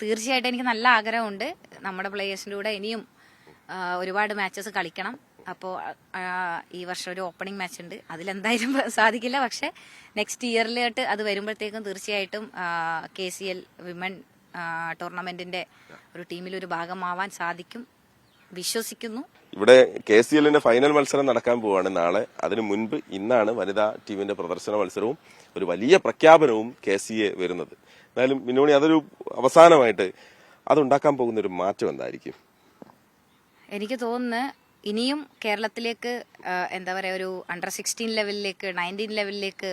തീർച്ചയായിട്ടും എനിക്ക് നല്ല ആഗ്രഹമുണ്ട്. നമ്മുടെ പ്ലേയേഴ്സിന്റെ കൂടെ ഇനിയും ഒരുപാട് മാച്ചസ് കളിക്കണം. അപ്പോൾ ഈ വർഷം ഒരു ഓപ്പണിംഗ് മാച്ച് ഉണ്ട്. അതിലെന്തായാലും സാധിക്കില്ല. പക്ഷെ നെക്സ്റ്റ് ഇയറിലോട്ട് അത് വരുമ്പോഴത്തേക്കും തീർച്ചയായിട്ടും കെ സി എൽ വിമൻ ടൂർണമെന്റിന്റെ ഒരു ടീമിൽ ഒരു ഭാഗമാവാൻ സാധിക്കും. വിശ്വസിക്കുന്നു? ഇവിടെ കെ സി എല്ലിന്റെ ഫൈനൽ മത്സരം നടക്കാൻ പോവുകയാണ് നാളെ. അതിനു മുൻപ് ഇന്നാണ് വനിതാ ടീമിന്റെ പ്രദർശന മത്സരവും ഒരു വലിയ പ്രഖ്യാപനവും കെ സി എ വരുന്നത്. എന്നാലും മിന്നോണി അതൊരു അവസാനമായിട്ട് അതുണ്ടാക്കാൻ പോകുന്ന ഒരു മാറ്റം എന്തായിരിക്കും? എനിക്ക് തോന്നുന്നു ഇനിയും കേരളത്തിലേക്ക് എന്താ പറയുക ഒരു അണ്ടർ സിക്സ്റ്റീൻ ലെവലിലേക്ക് നയന്റീൻ ലെവലിലേക്ക്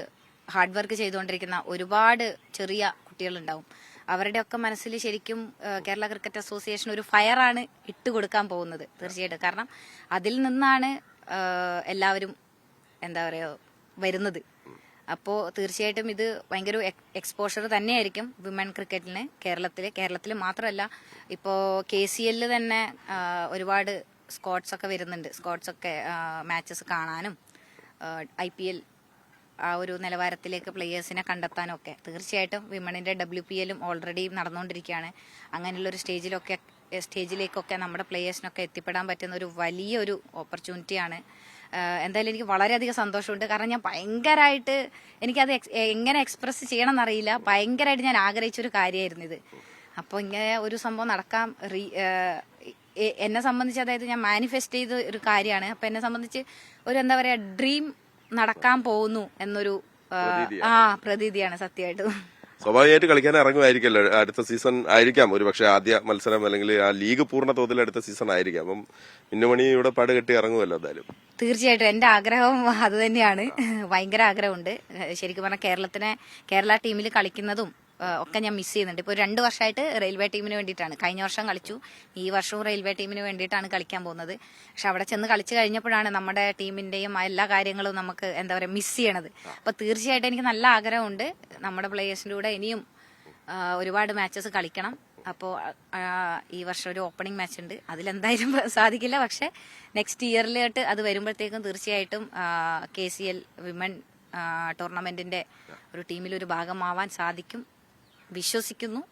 ഹാർഡ് വർക്ക് ചെയ്തുകൊണ്ടിരിക്കുന്ന ഒരുപാട് ചെറിയ കുട്ടികളുണ്ടാവും. അവരുടെയൊക്കെ മനസ്സിൽ ശരിക്കും കേരള ക്രിക്കറ്റ് അസോസിയേഷൻ ഒരു ഫയറാണ് ഇട്ട് കൊടുക്കാൻ പോകുന്നത് തീർച്ചയായിട്ടും. കാരണം അതിൽ നിന്നാണ് എല്ലാവരും എന്താ പറയുക വരുന്നത്. അപ്പോൾ തീർച്ചയായിട്ടും ഇത് ഭയങ്കര എക്സ്പോഷർ തന്നെയായിരിക്കും വിമൻ ക്രിക്കറ്റിന് കേരളത്തിൽ കേരളത്തിൽ മാത്രമല്ല ഇപ്പോൾ കെ സി എല്ലിൽ തന്നെ ഒരുപാട് സ്കോട്ട്സ് ഒക്കെ വരുന്നുണ്ട്. സ്കോട്ട്സ് ഒക്കെ മാച്ചസ് കാണാനും ഐ പി എൽ ആ ഒരു നിലവാരത്തിലേക്ക് പ്ലെയേഴ്സിനെ കണ്ടെത്താനൊക്കെ. തീർച്ചയായിട്ടും വിമണിന്റെ ഡബ്ല്യു പി എല്ലും ഓൾറെഡി നടന്നുകൊണ്ടിരിക്കുകയാണ്. അങ്ങനെയുള്ള ഒരു സ്റ്റേജിലൊക്കെ സ്റ്റേജിലേക്കൊക്കെ നമ്മുടെ പ്ലെയേഴ്സിനൊക്കെ എത്തിപ്പെടാൻ പറ്റുന്ന ഒരു വലിയൊരു ഓപ്പർച്യൂണിറ്റിയാണ് എന്തായാലും എനിക്ക് വളരെയധികം സന്തോഷമുണ്ട്. കാരണം ഞാൻ ഭയങ്കരമായിട്ട് എനിക്കത് എങ്ങനെ എക്സ്പ്രസ് ചെയ്യണം എന്നറിയില്ല ഭയങ്കരമായിട്ട് ഞാൻ ആഗ്രഹിച്ചൊരു കാര്യമായിരുന്നു ഇത്. അപ്പോൾ ഇങ്ങനെ ഒരു സംഭവം നടക്കാം. റീ എന്നെ സംബന്ധിച്ച് അതായത് ഞാൻ മാനിഫെസ്റ്റ് ചെയ്ത ഒരു കാര്യമാണ്. അപ്പോൾ എന്നെ സംബന്ധിച്ച് ഒരു എന്താ പറയുക ഡ്രീം നടക്കാൻ പോകുന്നു എന്നൊരു ആ പ്രതീതിയാണ്. സത്യമായിട്ട്. സ്വാഭാവികമായിട്ട് കളിക്കാൻ ഇറങ്ങുമായിരിക്കല്ലോ അടുത്ത സീസൺ ആയിരിക്കാം. ഒരു പക്ഷേ ആദ്യ മത്സരം അല്ലെങ്കിൽ ആ ലീഗ് പൂർണ തോതിൽ അടുത്ത സീസൺ ആയിരിക്കാം. അപ്പം മിന്നുമണി ഇവിടെ പാട് കെട്ടി ഇറങ്ങുമല്ലോ എന്തായാലും. തീർച്ചയായിട്ടും. എന്റെ ആഗ്രഹം അത് തന്നെയാണ്. ഭയങ്കര ആഗ്രഹമുണ്ട്. ശരിക്കും പറഞ്ഞാൽ കേരളത്തിനെ കേരള ടീമിൽ കളിക്കുന്നതും ഒക്കെ ഞാൻ മിസ് ചെയ്യുന്നുണ്ട്. ഇപ്പോൾ രണ്ട് വർഷമായിട്ട് റെയിൽവേ ടീമിന് വേണ്ടിയിട്ടാണ്. കഴിഞ്ഞ വർഷം കളിച്ചു. ഈ വർഷവും റെയിൽവേ ടീമിന് വേണ്ടിയിട്ടാണ് കളിക്കാൻ പോകുന്നത്. പക്ഷെ അവിടെ ചെന്ന് കളിച്ചു കഴിഞ്ഞപ്പോഴാണ് നമ്മുടെ ടീമിന്റെയും എല്ലാ കാര്യങ്ങളും നമുക്ക് എന്താ പറയുക മിസ് ചെയ്യണത്. അപ്പോൾ തീർച്ചയായിട്ടും എനിക്ക് നല്ല ആഗ്രഹമുണ്ട്. നമ്മുടെ പ്ലേയേഴ്സിന്റെ കൂടെ ഇനിയും ഒരുപാട് മാച്ചസ് കളിക്കണം. അപ്പോൾ ഈ വർഷം ഒരു ഓപ്പണിംഗ് മാച്ച് ഉണ്ട്. അതിലെന്തായാലും സാധിക്കില്ല. പക്ഷെ നെക്സ്റ്റ് ഇയറിലോട്ട് അത് വരുമ്പോഴത്തേക്കും തീർച്ചയായിട്ടും കെ സി എൽ വിമൻ ടൂർണമെന്റിന്റെ ഒരു ടീമിൽ ഒരു ഭാഗമാവാൻ സാധിക്കും. വിശ്വസിക്കുന്നു?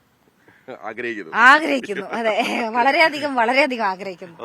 ആഗ്രഹിക്കുന്നു. ആഗ്രഹിക്കുന്നു. അതെ. വളരെയധികം വളരെയധികം ആഗ്രഹിക്കുന്നു.